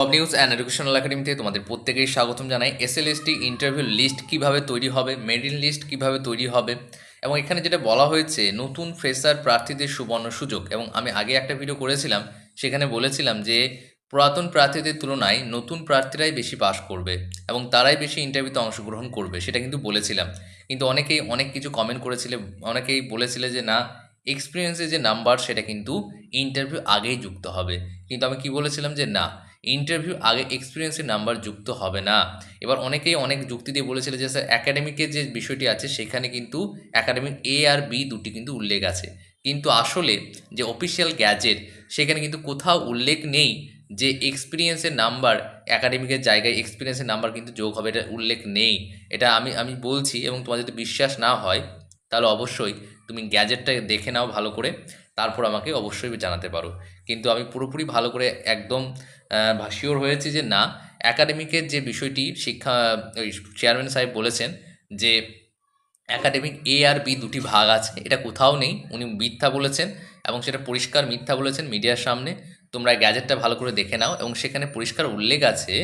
Top news and educational একাডেমিতে তোমাদের প্রত্যেকেই স্বাগতম জানাই। এসএলএসটি ইন্টারভিউ লিস্ট কীভাবে তৈরি হবে মেরিট লিস্ট কীভাবে তৈরি হবে, এবং এখানে যেটা বলা হয়েছে, নতুন ফ্রেশার প্রার্থীদের সুবর্ণ সুযোগ। এবং আমি আগে একটা ভিডিও করেছিলাম, সেখানে বলেছিলাম যে, পুরাতন প্রার্থীদের তুলনায় নতুন প্রার্থীরাই বেশি পাস করবে, এবং তারাই বেশি ইন্টারভিউতে অংশগ্রহণ করবে, সেটা কিন্তু বলেছিলাম। কিন্তু অনেকেই অনেক কিছু কমেন্ট করেছিলে, অনেকেই বলেছিলে যে, না এক্সপিরিয়েন্সের যে নাম্বার সেটা কিন্তু ইন্টারভিউ আগেই যুক্ত হবে। কিন্তু আমি কি বলেছিলাম যে, না ইন্টারভিউ আগে এক্সপিরিয়েন্সের নাম্বার যুক্ত হবে না। এবার অনেকেই অনেক যুক্তি দিয়ে বলেছিল যে, স্যার অ্যাকাডেমিকের যে বিষয়টি আছে, সেখানে কিন্তু অ্যাকাডেমিক এ আর বি দুটি কিন্তু উল্লেখ আছে। কিন্তু আসলে যে অফিসিয়াল গ্যাজেট সেখানে কিন্তু কোথাও উল্লেখ নেই যে এক্সপিরিয়েন্সের নাম্বার অ্যাকাডেমিকের জায়গায় এক্সপিরিয়েন্সের নাম্বার কিন্তু যোগ হবে, এটা উল্লেখ নেই। এটা আমি আমি বলছি এবং তোমার যদি বিশ্বাস না হয় তাহলে অবশ্যই তুমি গ্যাজেটটা দেখে নাও ভালো করে, তারপর আমাকে অবশ্যই জানাতে পারো। কিন্তু আমি পুরোপুরি ভালো করে একদম শিওর হয়েছি যে না অ্যাকাডেমিকের যে বিষয়টি শিক্ষা, ওই চেয়ারম্যান সাহেব বলেছেন যে অ্যাকাডেমিক এ আর বি দুটি ভাগ আছে, এটা কোথাও নেই, উনি মিথ্যা বলেছেন এবং সেটা পরিষ্কার মিথ্যা বলেছেন মিডিয়ার সামনে। তোমরা গ্যাজেটটা ভালো করে দেখে নাও এবং সেখানে পরিষ্কার উল্লেখ আছে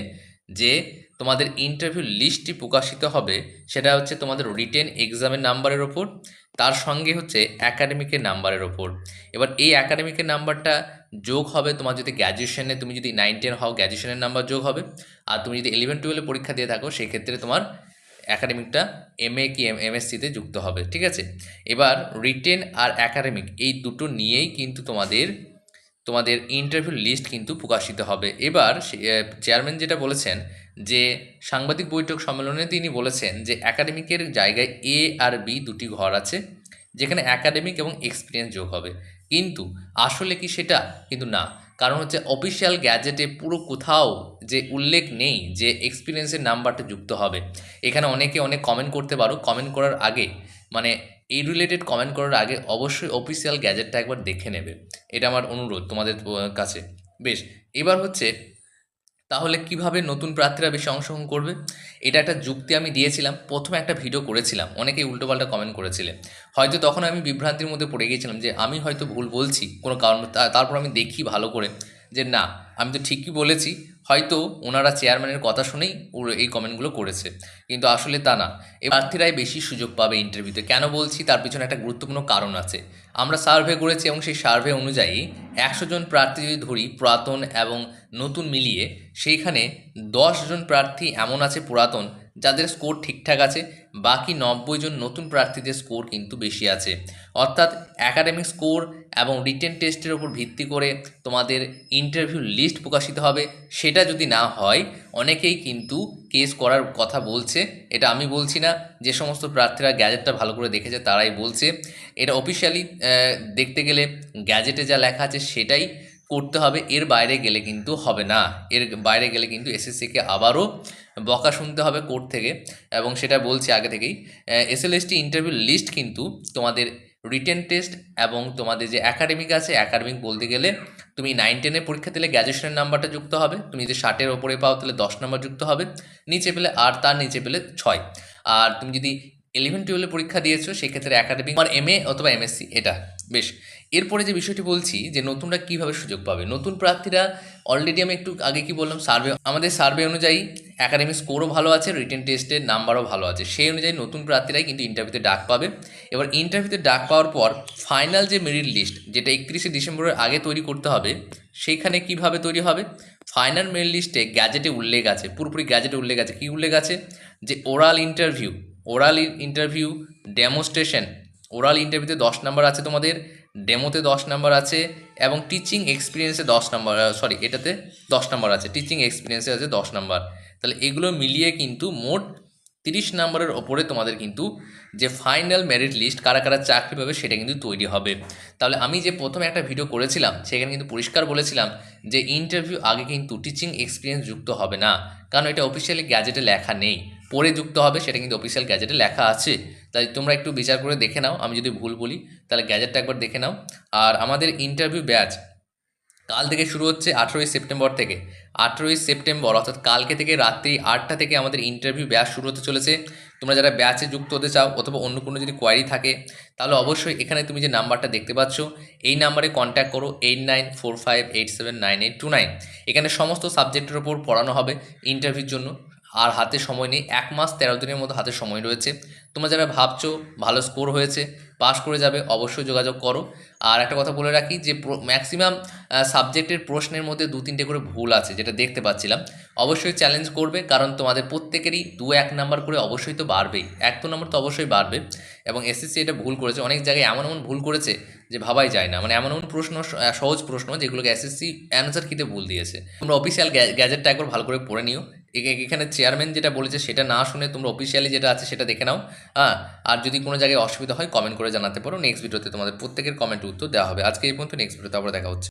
যে তোমাদের ইন্টারভিউ লিস্টটি প্রকাশিত হবে, সেটা হচ্ছে তোমাদের রিটেন এক্সামের নাম্বারের ওপর তার সঙ্গে হচ্ছে অ্যাকাডেমিকের নাম্বারের ওপর এবার এই অ্যাকাডেমিকের নাম্বারটা যোগ হবে তোমার যদি গ্র্যাজুয়েশনে তুমি যদি নাইন টেন হও গ্র্যাজুয়েশনের নাম্বার যোগ হবে। আর তুমি যদি ইলেভেন টুয়েলভে পরীক্ষা দিয়ে থাকো, সেক্ষেত্রে তোমার অ্যাকাডেমিকটা এম এ কি এম এমএসসিতে যুক্ত হবে, ঠিক আছে? এবার রিটেন আর অ্যাকাডেমিক এই দুটো নিয়েই কিন্তু তোমাদের তোমাদের ইন্টারভিউ লিস্ট কিন্তু প্রকাশিত হবে। এবার চেয়ারম্যান যেটা বলেছেন যে সাংবাদিক বৈঠক সম্মেলনে তিনি বলেছেন যে একাডেমিকের জায়গায় এ আর বি দুটি ঘর আছে, যেখানে একাডেমিক এবং এক্সপিরিয়েন্স যোগ হবে। কিন্তু আসলে কি সেটা? কিন্তু না। কারণ হচ্ছে অফিসিয়াল গ্যাজেটে পুরো কোথাও যে উল্লেখ নেই যে এক্সপিরিয়েন্সের নাম্বারটা যুক্ত হবে। এখানে অনেকে অনেক কমেন্ট করতে পারো। কমেন্ট করার আগে মানে এই রিলেটেড কমেন্ট করার আগে অবশ্যই অফিসিয়াল গ্যাজেটটা একবার দেখে নেবে। এটা আমার অনুরোধ তোমাদের কাছে। বেশ, এবার হচ্ছে তাহলে কীভাবে নতুন প্রার্থীরা বেশি অংশগ্রহণ করবে? এটা একটা যুক্তি আমি দিয়েছিলাম, প্রথমে একটা ভিডিও করেছিলাম, অনেকেই উল্টোপাল্টা কমেন্ট করেছিলে। হয়তো তখন আমি বিভ্রান্তির মধ্যে পড়ে গিয়েছিলাম যে আমি হয়তো ভুল বলছি, কোনো কারণ তারপর আমি দেখি ভালো করে যে না, আমি তো ঠিকই বলেছি হয়তো ওনারা চেয়ারম্যানের কথা শুনেই ওর এই কমেন্টগুলো করেছে। কিন্তু আসলে তা না। এ প্রার্থীরাই বেশি সুযোগ পাবে ইন্টারভিউতে কেন বলছি? তার পিছনে একটা গুরুত্বপূর্ণ কারণ আছে। আমরা সার্ভে করেছি এবং সেই সার্ভে অনুযায়ী একশো জন প্রার্থী যদি ধরি, পুরাতন এবং নতুন মিলিয়ে, সেইখানে জন প্রার্থী এমন আছে পুরাতন যাদের স্কোর ঠিকঠাক আছে, বাকি নব্বই জন নতুন প্রার্থীদের স্কোর কিন্তু বেশি আছে। অর্থাৎ অ্যাকাডেমিক স্কোর এবং রিটেন টেস্টের ওপর ভিত্তি করে তোমাদের ইন্টারভিউ লিস্ট প্রকাশিত হবে। সেটা যদি না হয়, অনেকেই কিন্তু কেস করার কথা বলছে। এটা আমি বলছি না, যে সমস্ত প্রার্থীরা গ্যাজেটটা ভালো করে দেখেছে তারাই বলছে। এটা অফিসিয়ালি দেখতে গেলে গ্যাজেটে যা লেখা আছে সেটাই করতে হবে, এর বাইরে গেলে কিন্তু হবে না। এর বাইরে গেলে কিন্তু এসএসসিকে আবারও বকা শুনতে হবে কোর্ট থেকে। এবং সেটা বলছি আগে থেকেই এসএলএসটি ইন্টারভিউ লিস্ট কিন্তু তোমাদের রিটেন টেস্ট এবং তোমাদের যে একাডেমিক আছে একাডেমিক বলতে গেলে তুমি নাইন টেনের পরীক্ষা দিলে গ্র্যাজুয়েশনের নাম্বারটা যুক্ত হবে। তুমি যদি ষাটের ওপরে পাও, তাহলে দশ নাম্বার যুক্ত হবে। নিচে পেলে আর তার নিচে পেলে ছয়। আর তুমি যদি ইলেভেন টুয়েলভে পরীক্ষা দিয়েছ, সেক্ষেত্রে একাডেমিক আর এম অথবা এমএসসি এটা, বেশ। এরপরে যে বিষয়টি বলছি, যে নতুনরা কীভাবে সুযোগ পাবে? নতুন প্রার্থীরা অলরেডি আমি একটু আগে কি বললাম সার্ভে আমাদের সার্ভে অনুযায়ী একাডেমিক স্কোরও ভালো আছে রিটেন টেস্টের নাম্বারও ভালো আছে। সেই অনুযায়ী নতুন প্রার্থীরাই কিন্তু ইন্টারভিউতে ডাক পাবে। এবার ইন্টারভিউতে ডাক পাওয়ার পর ফাইনাল যে মেরিট লিস্ট যেটা একত্রিশে ডিসেম্বরের আগে তৈরি করতে হবে, সেইখানে কীভাবে তৈরি হবে? ফাইনাল মেরিট লিস্টে গ্যাজেটে উল্লেখ আছে, পুরোপুরি গ্যাজেটে উল্লেখ আছে। কী উল্লেখ আছে? যে oral interview oral interview demonstration oral ইন্টারভিউতে দশ নাম্বার আছে তোমাদের ডেমোতে দশ নাম্বার আছে, এবং টিচিং এক্সপিরিয়েন্সে দশ নাম্বার সরি এটাতে দশ নাম্বার আছে টিচিং এক্সপিরিয়েন্সে আছে দশ নাম্বার তাহলে এগুলো মিলিয়ে কিন্তু মোট তিরিশ নম্বরের ওপরে তোমাদের কিন্তু যে ফাইনাল মেরিট লিস্ট কারা কারা চাকরি পাবে সেটা কিন্তু তৈরি হবে। তাহলে আমি যে প্রথমে একটা ভিডিও করেছিলাম, সেখানে কিন্তু পরিষ্কার বলেছিলাম যে ইন্টারভিউ আগে কিন্তু টিচিং এক্সপিরিয়েন্স যুক্ত হবে না। কারণ এটা অফিসিয়ালি গ্যাজেটে লেখা নেই। পরে যুক্ত হবে, সেটা কিন্তু অফিসিয়াল গ্যাজেটে লেখা আছে। তাই তোমরা একটু বিচার করে দেখে নাও, আমি যদি ভুল বলি, তাহলে গ্যাজেটটা একবার দেখে নাও। আর আমাদের ইন্টারভিউ ব্যাচ কাল থেকে শুরু হচ্ছে আঠেরোই সেপ্টেম্বর থেকে। আঠেরোই সেপ্টেম্বর, অর্থাৎ কালকে থেকে রাত্রি আটটা থেকে আমাদের ইন্টারভিউ ব্যাচ শুরু হতে চলেছে। তোমরা যারা ব্যাচে যুক্ত হতে চাও অথবা অন্য কোনো যদি কোয়ারি থাকে, তাহলে অবশ্যই এখানে তুমি যে নাম্বারটা দেখতে পাচ্ছ, এই নাম্বারে কন্ট্যাক্ট করো eight nine four five eight seven nine eight two nine এখানে সমস্ত সাবজেক্টের ওপর পড়ানো হবে ইন্টারভিউর জন্য। আর হাতে সময় নেই, এক মাস তেরো দিনের মতো হাতে সময় রয়েছে। তোমরা যারা ভাবছ ভালো স্কোর হয়েছে পাস করে যাবে, অবশ্যই যোগাযোগ করো। আর একটা কথা বলে রাখি যে ম্যাক্সিমাম সাবজেক্টের প্রশ্নের মধ্যে দু তিনটে করে ভুল আছে, যেটা দেখতে পাচ্ছিলাম। অবশ্যই চ্যালেঞ্জ করবে, কারণ তোমাদের প্রত্যেকেরই দু এক নাম্বার করে অবশ্যই তো বাড়বেই। এক দু নম্বর তো অবশ্যই বাড়বে। এবং এসএসসি এটা ভুল করেছে। অনেক জায়গায় এমন এমন ভুল করেছে যে, ভাবাই যায় না। মানে এমন এমন প্রশ্ন সহজ প্রশ্ন, যেগুলোকে এসএসসি অ্যান্সার কিতে ভুল দিয়েছে। তোমরা অফিসিয়াল গ্যাজেটটা একবার ভালো করে পড়ে নিও। এখানে চেয়ারম্যান যেটা বলেছে সেটা না শুনে তোমরা অফিসিয়ালি যেটা আছে সেটা দেখে নাও। হ্যাঁ আর যদি কোনো জায়গায় অসুবিধা হয় কমেন্ট করে জানাতে পারো। নেক্সট ভিডিওতে তোমাদের প্রত্যেকের কমেন্ট উত্তর দেওয়া হবে। আজকে এই পর্যন্ত নেক্সট ভিডিওতে আবার দেখা হচ্ছে।